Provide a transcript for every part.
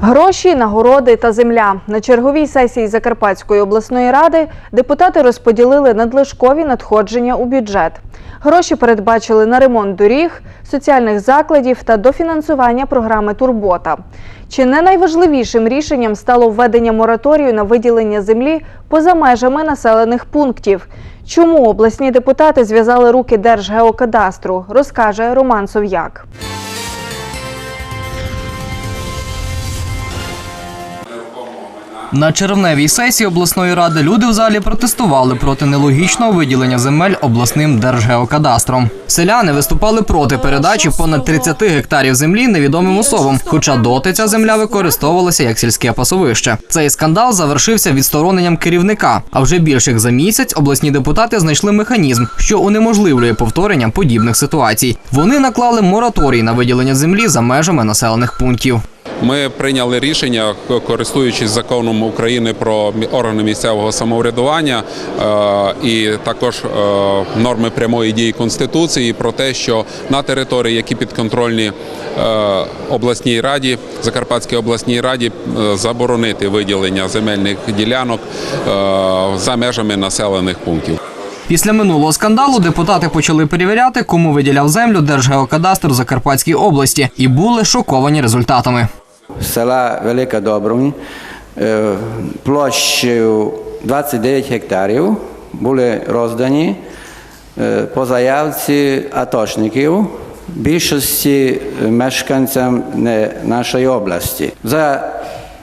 Гроші, нагороди та земля на черговій сесії Закарпатської обласної ради депутати розподілили надлишкові надходження у бюджет. Гроші передбачили на ремонт доріг, соціальних закладів та дофінансування програми Турбота. Чи не найважливішим рішенням стало введення мораторію на виділення землі поза межами населених пунктів? Чому обласні депутати зв'язали руки Держгеокадастру, розкаже Роман Сов'як. На червневій сесії обласної ради люди в залі протестували проти нелогічного виділення земель обласним держгеокадастром. Селяни виступали проти передачі понад 30 гектарів землі невідомим особам, хоча доти ця земля використовувалася як сільське пасовище. Цей скандал завершився відстороненням керівника. А вже більше як за місяць обласні депутати знайшли механізм, що унеможливлює повторення подібних ситуацій. Вони наклали мораторій на виділення землі за межами населених пунктів. Ми прийняли рішення, користуючись законом України про органи місцевого самоврядування е, і також е, норми прямої дії Конституції про те, що на території, які підконтрольні е, обласній раді, Закарпатській обласній раді, заборонити виділення земельних ділянок за межами населених пунктів. Після минулого скандалу депутати почали перевіряти, кому виділяв землю Держгеокадастр Закарпатській області, і були шоковані результатами. Села Велика Добрунь е, площею 29 гектарів були роздані е, по заявці атошників більшості мешканцям нашої області. За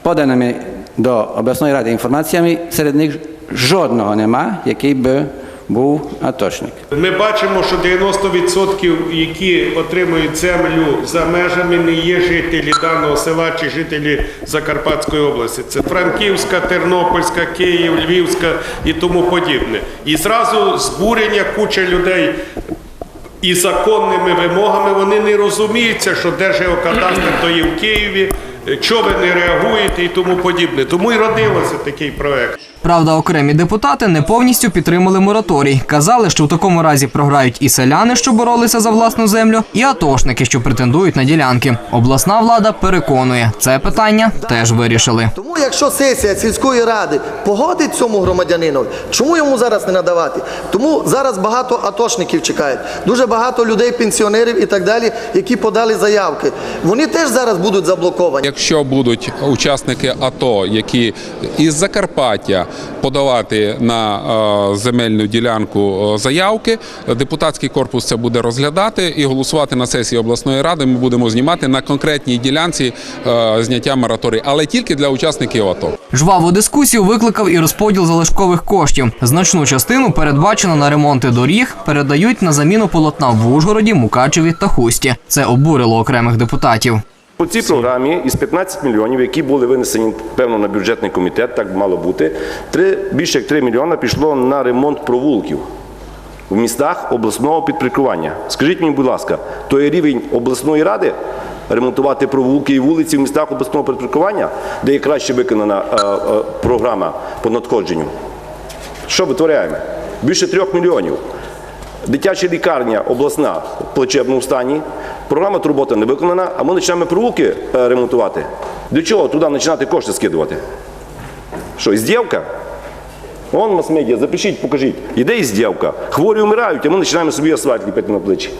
поданими до обласної ради інформаціями, серед них жодного нема, який би був атошник. Ми бачимо, що 90% які отримують землю за межами, не є жителі даного села чи жителі Закарпатської області. Це Франківська, Тернопільська, Київ, Львівська і тому подібне. І зразу збурення куча людей. І законними вимогами вони не розуміються, що Держгеокадастр то є в Києві, чого ви не реагуєте і тому подібне. Тому і родилося такий проект. Правда, окремі депутати не повністю підтримали мораторій. Казали, що в такому разі програють і селяни, що боролися за власну землю, і атошники, що претендують на ділянки. Обласна влада переконує, це питання теж вирішили. Тому якщо сесія сільської ради погодить цьому громадянину, чому йому зараз не надавати? Тому зараз багато атошників чекають, дуже багато людей, пенсіонерів і так далі, які подали заявки. Вони теж зараз будуть заблоковані. Якщо будуть учасники АТО, які із Закарпаття подавати на е, земельну ділянку е, заявки, депутатський корпус це буде розглядати і голосувати на сесії обласної ради. Ми будемо знімати на конкретній ділянці е, зняття мораторію, але тільки для учасників АТО. Жваву дискусію викликав і розподіл залишкових коштів. Значну частину передбачено на ремонти доріг, передають на заміну полотна в Ужгороді, Мукачеві та Хусті. Це обурило окремих депутатів. По цій програмі із 15 мільйонів, які були винесені певно на бюджетний комітет, так мало бути, більше як 3 мільйона пішло на ремонт провулків в містах обласного підпорядкування. Скажіть мені, будь ласка, то є рівень обласної ради ремонтувати провулки і вулиці в містах обласного підпорядкування, де є краще виконана е, е, програма по надходженню? Що витворяємо? Більше трьох мільйонів. Дитяча лікарня обласна в плачебному стані. Програма турбота не виконана, а ми починаємо провулки е, ремонтувати. До чого туди починати кошти скидувати? Що, іздєвка? Вон мас-медіа, запишіть, покажіть. Іде іздєвка. Хворі вмирають, а ми починаємо собі асфальт ліпити на плечі.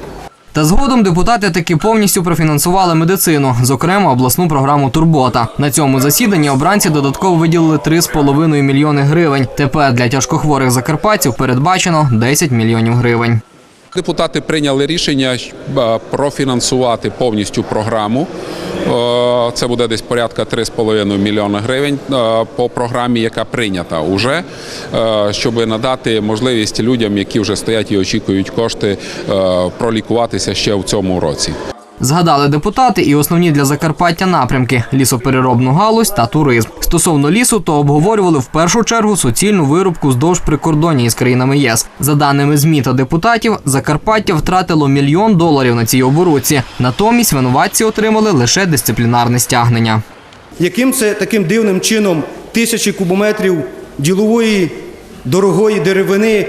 Та згодом депутати таки повністю профінансували медицину, зокрема обласну програму Турбота. На цьому засіданні обранці додатково виділили 3,5 мільйони гривень. Тепер для тяжкохворих закарпатців передбачено 10 мільйонів гривень. Депутати прийняли рішення е, профінансувати повністю програму. Е, Це буде десь порядка 3,5 мільйона гривень е, по програмі, яка прийнята уже, е, щоб надати можливість людям, які вже стоять і очікують кошти, пролікуватися ще в цьому році. Згадали депутати і основні для Закарпаття напрямки лісопереробну галузь та туризм. Стосовно лісу, то обговорювали в першу чергу суцільну вирубку здовж прикордоння із країнами ЄС. За даними ЗМІ та депутатів, Закарпаття втратило мільйон доларів на цій оборудці. Натомість винуватці отримали лише дисциплінарне стягнення. Яким це таким дивним чином тисячі кубометрів ділової дорогої деревини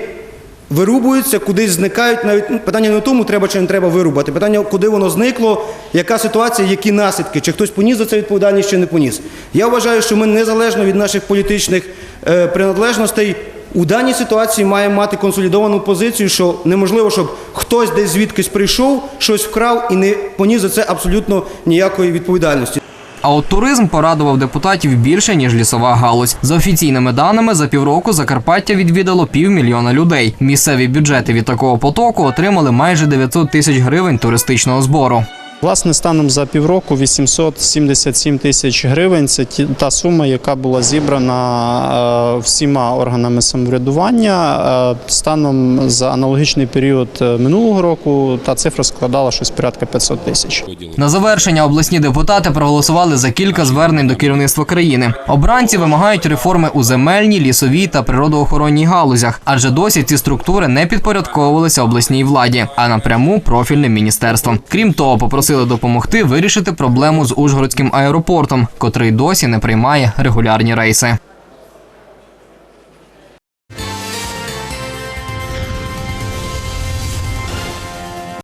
вирубуються, кудись зникають. Навіть ну, питання не в тому, треба чи не треба вирубати. Питання, куди воно зникло, яка ситуація, які наслідки, чи хтось поніс за це відповідальність, чи не поніс. Я вважаю, що ми незалежно від наших політичних е, приналежностей. У даній ситуації маємо мати консолідовану позицію, що неможливо, щоб хтось десь звідкись прийшов, щось вкрав і не поніс за це абсолютно ніякої відповідальності. А от туризм порадував депутатів більше ніж лісова галузь. За офіційними даними, за півроку Закарпаття відвідало півмільйона людей. Місцеві бюджети від такого потоку отримали майже 900 тисяч гривень туристичного збору. Власне, станом за півроку 877 тисяч гривень. Це та сума, яка була зібрана е, всіма органами самоврядування. Е, станом за аналогічний період е, минулого року та цифра складала щось порядка 500 тисяч. На завершення обласні депутати проголосували за кілька звернень до керівництва країни. Обранці вимагають реформи у земельній, лісовій та природоохоронній галузях, адже досі ці структури не підпорядковувалися обласній владі, а напряму профільним міністерством. Крім того, попросили допомогти вирішити проблему з Ужгородським аеропортом, котрий досі не приймає регулярні рейси.